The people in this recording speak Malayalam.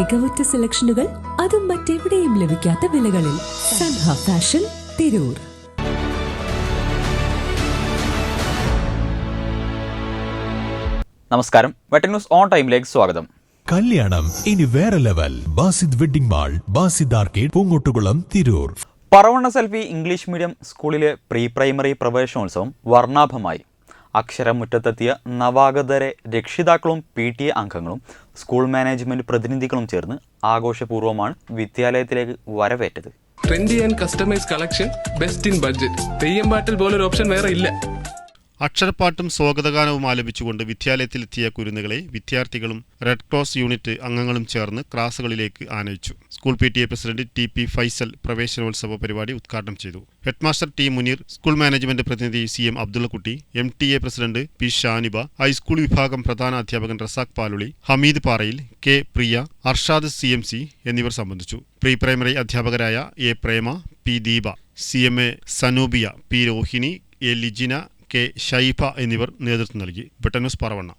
മികവുറ്റ സെലക്ഷനുകൾ അതും മറ്റെവിടെയും ലഭിക്കാത്ത വിലകളിൽ സൻഹ ഫാഷൻ തിരൂർ. നമസ്കാരം. വെട്ടൻ ന്യൂസ് ഓൺ ടൈമിലേക്ക് സ്വാഗതം. കല്യാണം ഇനി വേറെ level. Basid wedding mall Basid arcade Poongottukulam Tirur. Paravanna selfie English medium സ്കൂളിലെ പ്രീ പ്രൈമറി പ്രവേശനോത്സവം വർണാഭമായി. അക്ഷരമുറ്റത്തെത്തിയ നവാഗതരെ രക്ഷിതാക്കളും പി ടി എ അംഗങ്ങളും സ്കൂൾ മാനേജ്മെന്റ് പ്രതിനിധികളും ചേർന്ന് ആഘോഷപൂർവമാണ് വിദ്യാലയത്തിലേക്ക് വരവേറ്റത്. Trendy and customise collection best in budget പോലൊരു ഓപ്ഷൻ വേറെ ഇല്ല. അക്ഷരപ്പാട്ടും സ്വാഗതഗാനവും ആലപിച്ചുകൊണ്ട് വിദ്യാലയത്തിലെത്തിയ കുരുന്നുകളെ വിദ്യാർത്ഥികളും റെഡ് ക്രോസ് യൂണിറ്റ് അംഗങ്ങളും ചേർന്ന് ക്ലാസുകളിലേക്ക് ആനയിച്ചു. School P T A president T P Faisal പ്രവേശനോത്സവ പരിപാടി ഉദ്ഘാടനം ചെയ്തു. Headmaster T Muneer school management പ്രതിനിധി C M Abdullakutty M T A president P Shaniba high school വിഭാഗം പ്രധാന അധ്യാപകൻ Razak Paluli Hameed Parayil K Priya Arshad C M C എന്നിവർ സംബന്ധിച്ചു. പ്രീ പ്രൈമറി അധ്യാപകരായ A Prema P Deepa C M A Sanubiya P Rohini A Lijina K Shaifa എന്നിവർ നേതൃത്വം നൽകി. ബ്രിട്ടനൂസ് പറവണ്ണ.